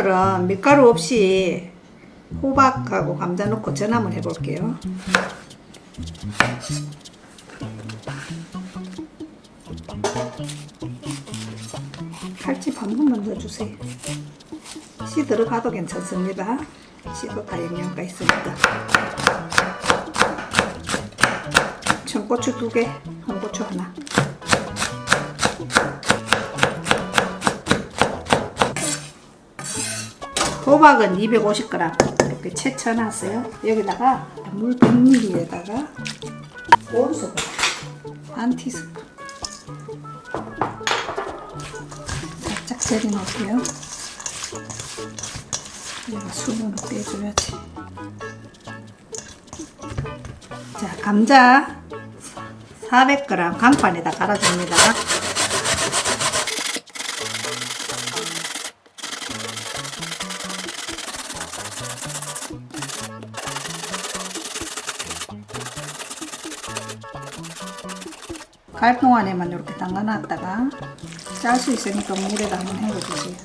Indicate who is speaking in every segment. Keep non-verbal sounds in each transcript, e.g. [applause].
Speaker 1: 오늘은 밀가루 없이 호박하고 감자 넣고 전 한번 해볼게요. 칼집 한 번만 넣어주세요. 씨 들어가도 괜찮습니다. 씨도 다 영양가 있으니까. 청고추 두 개, 홍고추 하나. 호박은 250g 이렇게 채쳐놨어요. 여기다가 물 100ml에다가 온수분 한 티스푼 살짝 절여 놓을게요. 얘가 수분을 빼줘야지. 자, 감자 400g 강판에다 갈아줍니다. 갈 동안에만 이렇게 담가놨다가 짤 수 있으니까 물에다 한번 헹궈주세요.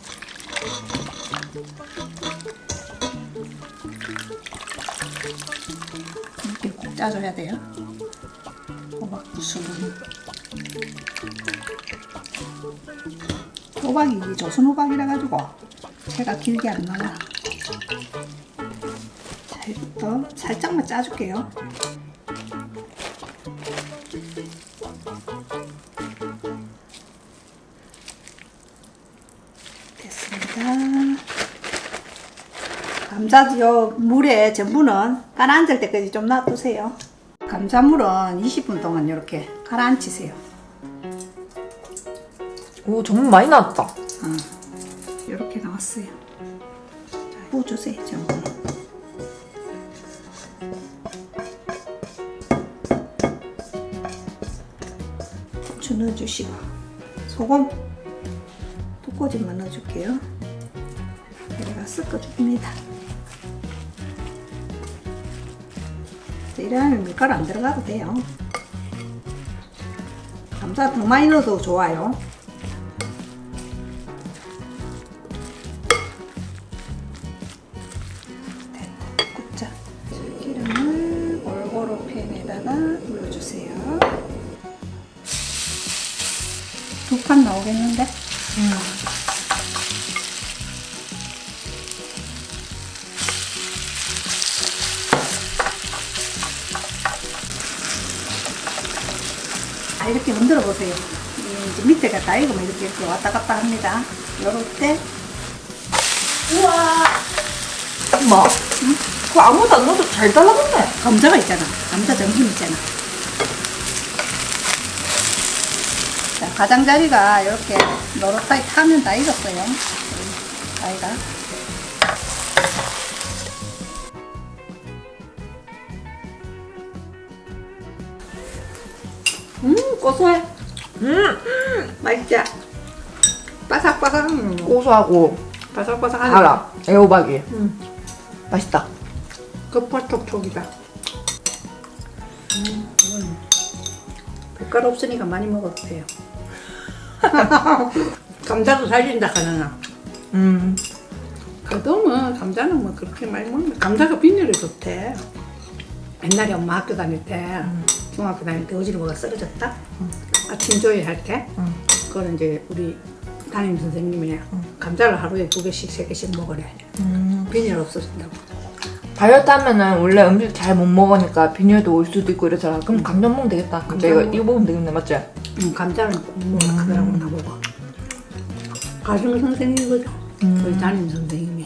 Speaker 1: 이렇게 꼭 짜줘야 돼요. 호박 수분. 호박이 조선 호박이라 가지고 채가 길게 안 나와. 자, 이것도 살짝만 짜줄게요. 감자 요 물에 전부는 가라앉을 때까지 좀 놔두세요. 감자물은 20분 동안 이렇게 가라앉히세요.
Speaker 2: 오 정말 많이 나왔다.
Speaker 1: 어, 이렇게 나왔어요. 자, 부어주세요, 전부. 고추 넣어주시고 소금 두 꼬집만 넣어줄게요. 섞어줍니다. 이러면 밀가루 안 들어가도 돼요. 감자 더 많이 넣어도 좋아요. 자, 기름을 골고루 팬에다가 올려주세요. 두 판 나오겠는데? 아, 이렇게 흔들어 보세요. 이 이제 밑에가 다 익으면 이렇게, 이렇게 왔다 갔다 합니다. 요럴 때
Speaker 2: 엄마. 그거 아무도 안 넣어도 잘 달라붙네.
Speaker 1: 감자가 있잖아. 감자 점심 있잖아. 자, 가장자리가 이렇게 노릇하게 타면 다 익었어요. 아이가. 음, 고소해.
Speaker 2: 음
Speaker 1: 맛있지? 바삭바삭.
Speaker 2: 고소하고
Speaker 1: 바삭바삭하네.
Speaker 2: 달아. 애호박이.
Speaker 1: 음,
Speaker 2: 맛있다.
Speaker 1: 급발톡톡이다. 음, 이건 빛깔 없으니까 많이 먹어도 돼요. [laughs] 감자도 살린다 하잖아.
Speaker 2: 음
Speaker 1: 그동은 감자는 뭐 그렇게 많이 먹는 감자가 비늘이 좋대. 옛날에 엄마 학교 다닐 때 중학교 다닐 때 어지러워가 쓰러졌다. 아침 조회할 때
Speaker 2: 음.
Speaker 1: 그거는 이제 우리 담임 선생님이 감자를 하루에 두 개씩 세 개씩 먹으래.
Speaker 2: 음.
Speaker 1: 비늘 없어진다고.
Speaker 2: 다이어트 하면은 원래 음식 잘 못 먹으니까 빈혈도 올 수도 있고 이러잖아. 그럼 감자 먹으면 되겠다. 감자 이거 이거 먹으면 되겠네 맞지?
Speaker 1: 음, 감자는 국물을 하더라고 나보고 가슴 선생님이거든
Speaker 2: 음.
Speaker 1: 우리 담임 선생님이